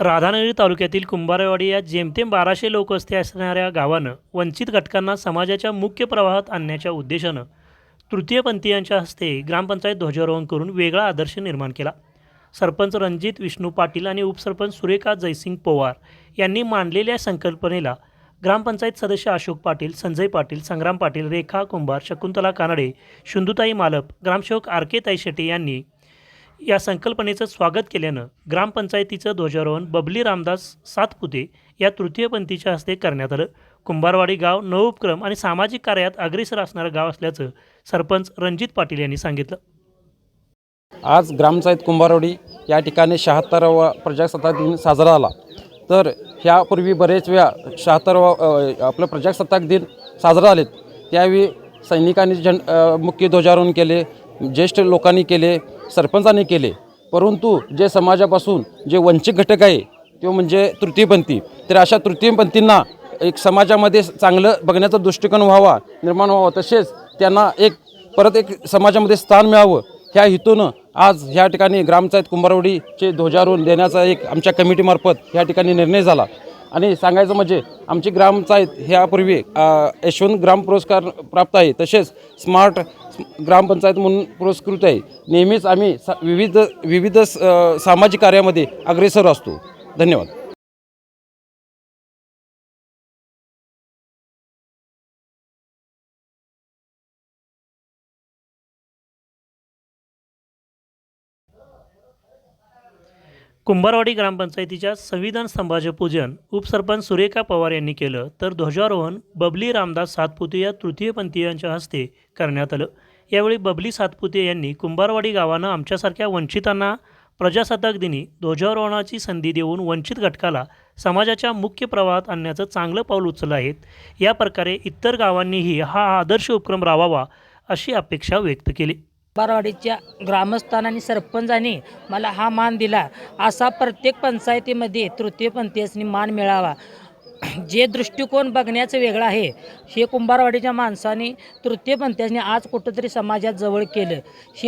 राधानगरी तालुक्यातील कुंभारवाडी या जेमतेम बाराशे लोकवस्ती असणाऱ्या गावानं वंचित घटकांना समाजाच्या मुख्य प्रवाहात आणण्याच्या उद्देशानं तृतीयपंथीयांच्या हस्ते ग्रामपंचायत ध्वजारोहण करून वेगळा आदर्श निर्माण केला. सरपंच रणजित विष्णू पाटील आणि उपसरपंच सुरेखा जयसिंग पवार यांनी मांडलेल्या संकल्पनेला ग्रामपंचायत सदस्य अशोक पाटील संजय पाटील संग्राम पाटील रेखा कुंभार शकुंतला कानडे शुंदुताई मालप ग्रामसेवक आर के ताईशेटे यांनी या संकल्पनेचं स्वागत केल्यानं ग्रामपंचायतीचं ध्वजारोहण बबली रामदास सातपुते या तृतीयपंथीच्या हस्ते करण्यात आलं. कुंभारवाडी गाव नवउपक्रम आणि सामाजिक कार्यात अग्रेसर असणारं गाव असल्याचं सरपंच रणजित पाटील यांनी सांगितलं. आज ग्रामपंचायत कुंभारवाडी या ठिकाणी शहात्तरावा प्रजासत्ताक दिन साजरा झाला. तर ह्यापूर्वी बरेच वेळा शहात्तरावा आपलं प्रजासत्ताक दिन साजरा झालेत. त्यावेळी सैनिकांनी झेंड मुख्य ध्वजारोहण केले. ज्येष्ठ लोकांनी केले सरपंचांनी केले परंतु जे समाजापासून जे वंचित घटक आहे तो म्हणजे तृतीयपंथी. तर अशा तृतीयपंथींना एक समाजामध्ये चांगलं बघण्याचा दृष्टिकोन व्हावा निर्माण व्हावा तसेच त्यांना एक परत एक समाजामध्ये स्थान मिळावं ह्या हेतूनं आज ह्या ठिकाणी ग्रामपंचायत कुंभारवडीचे ध्वजारोहण देण्याचा एक आमच्या कमिटीमार्फत ह्या ठिकाणी निर्णय झाला. आणि सांगायचं म्हणजे आमची ग्रामपंचायत ह्यापूर्वी यशवंत ग्राम पुरस्कार प्राप्त आहे. तसेच स्मार्ट ग्रामपंचायत म्हणून पुरस्कृत आहे. नेहमीच आम्ही सा विविध विविध स- सामाजिक कार्यामध्ये अग्रेसर असतो. धन्यवाद. कुंभारवाडी ग्रामपंचायतीच्या संविधान स्तंभाचे पूजन उपसरपंच सुरेखा पवार यांनी केलं तर ध्वजारोहण बबली रामदास सातपुते या तृतीयपंथीयांच्या हस्ते करण्यात आलं. यावेळी बबली सातपुते यांनी कुंभारवाडी गावानं आमच्यासारख्या वंचितांना प्रजासत्ताक दिनी ध्वजारोहणाची संधी देऊन वंचित घटकाला समाजाच्या मुख्य प्रवाहात आणण्याचं चांगलं पाऊल उचललं आहे. या प्रकारे इतर गावांनीही हा आदर्श उपक्रम राबवावा अशी अपेक्षा व्यक्त केली. बारवाडीच्या ग्रामस्थांनी आणि सरपंचांनी मला हा मान दिला. असा प्रत्येक पंचायतीमध्ये तृतीयपंथीयसनी मान मिळावा. जे दृष्टिकोन बघण्याचं वेगळं आहे हे कुंभारवाडीच्या माणसाने तृतीयपंथीयांनी आज कुठंतरी समाजात जवळ केलं. हे